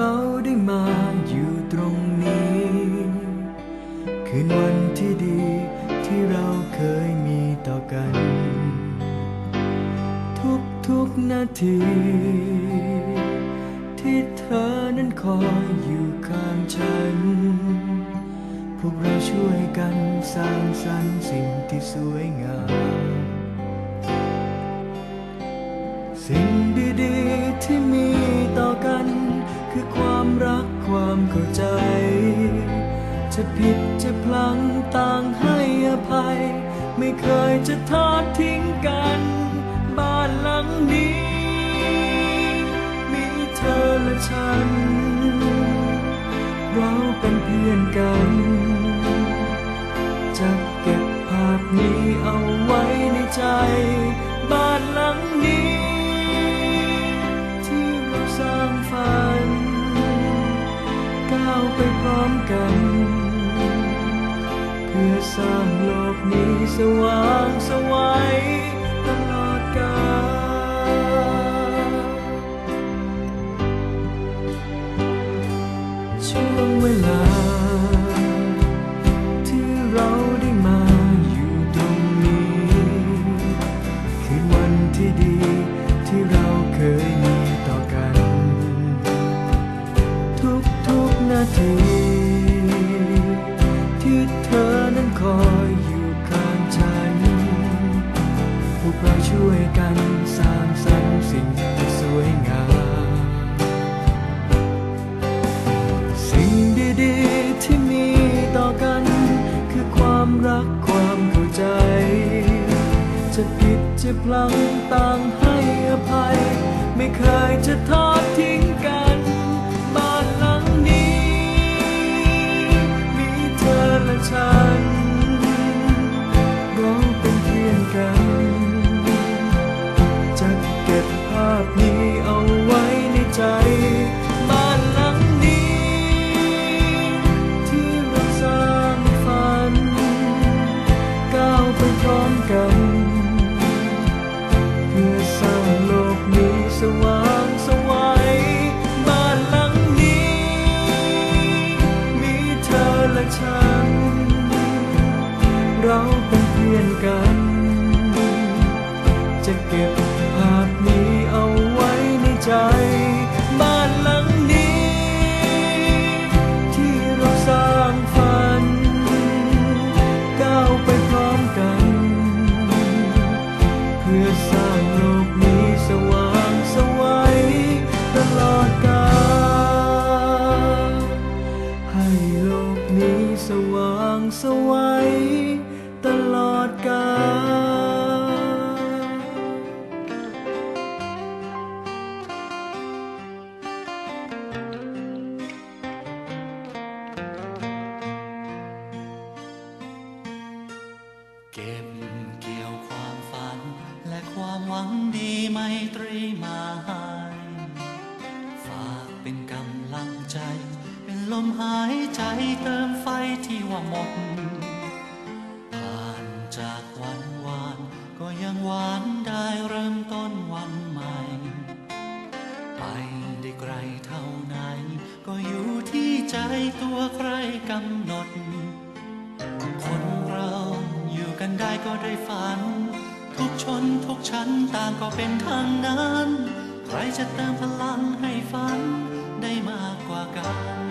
เราได้มาอยู่ตรงนี้ คืนวันที่ดีที่เราเคยมีต่อกัน ทุกทุกนาที ที่เธอนั้นคอยอยู่ข้างฉัน พวกเราช่วยกันสร้างสรรค์สิ่งที่สวยงาม สิ่งดีๆที่มี ความเข้าใจ จะผิดจะพลังต่างให้อภัย ไม่เคยจะทอดทิ้งกัน บ้านหลังนี้ มีเธอและฉัน เราเป็นเพื่อนกันจะเก็ อสร้างโลกนี้สว่างสวัยตลอดกาลช่วงเวลา ที่เราได้มาอยู่ตรงนี้ คือวันที่ดี กความเข้าใจ จะผิดจะพลังต่างให้อภัย ไม่เคยจะทอดทิ้งกันบ้านหลังนี้ มีเธอและฉันเราเป็นเพื่อนกัน จะเก็บภาพนี้ จะเก็บ ดีไมตรีมาให้ฝากเป็นกำลังใจ เป็นลมหายใจเติมไฟที่ว่าหมด ผ่านจากวันวาน ก็ยังหวานได้เริ่มต้นวันใหม่ ไปได้ไกลเท่าไหน ก็อยู่ที่ใจตัวใครกำหนด คนเราอยู่กันได้ก็ได้ฝัน ทุกชนทุกชั้นต่างก็เป็นทางนั้น ใครจะเติมพลังให้ฝันได้มากกว่ากัน